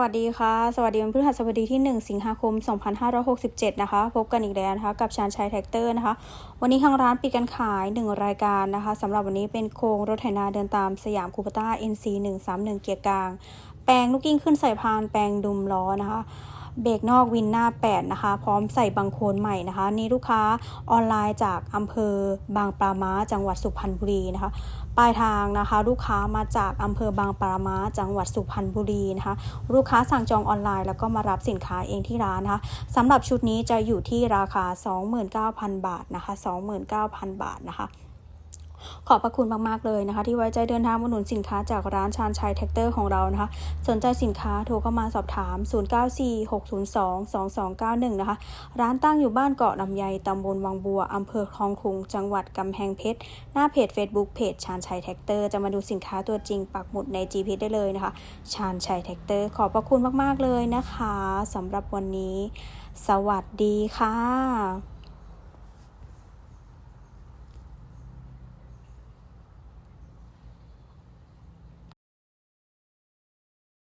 วัสดีค่ะ สวัสดีวันพฤหัสบดีที่ 1 สิงหาคม 2567 นะคะ พบกันอีกแล้วนะคะกับชานชัยแท็กเตอร์นะคะ วันนี้ทางร้านปิดการขาย 1 รายการนะคะสำหรับวันนี้เป็นโครงรถไถนาเดินตามสยามคูปต้า NC 131 เกียร์กลาง แปลงลูกกิ้งขึ้นใส่พานแปลงดุมล้อนะคะ เบรกนอกวินหน้า 8 นะคะ พร้อมใส่บังโคนใหม่นะคะ นี่ลูกค้าออนไลน์จากอำเภอบางปลาม้า จังหวัดสุพรรณบุรีนะคะ ปลายทางนะคะ ลูกค้ามาจากอำเภอบางปลาม้า จังหวัดสุพรรณบุรีนะคะ ลูกค้าสั่งจองออนไลน์แล้วก็มารับสินค้าเองที่ร้านนะคะสำหรับชุดนี้จะอยู่ที่ราคา 29,000 บาทนะคะ 29,000 บาทนะคะ ขอบพระคุณมากๆเลยนะคะ ที่ไว้ใจเดินทางมาหนุนสินค้าจากร้านชานชัยแท็กเตอร์ของเรานะคะ สนใจสินค้าโทรเข้ามาสอบถาม 0946022291 นะคะ ร้านตั้งอยู่บ้านเกาะลำไยตำบลวังบัวอำเภอคลองคุงจังหวัดกำแพงเพชร หน้าเพจ Facebook เพจชานชัยแท็กเตอร์จะมาดูสินค้าตัวจริงปักหมุดใน GPS ได้เลยนะคะชานชัยแท็กเตอร์ขอบพระคุณมากๆเลยนะคะสำหรับวันนี้ สวัสดีค่ะ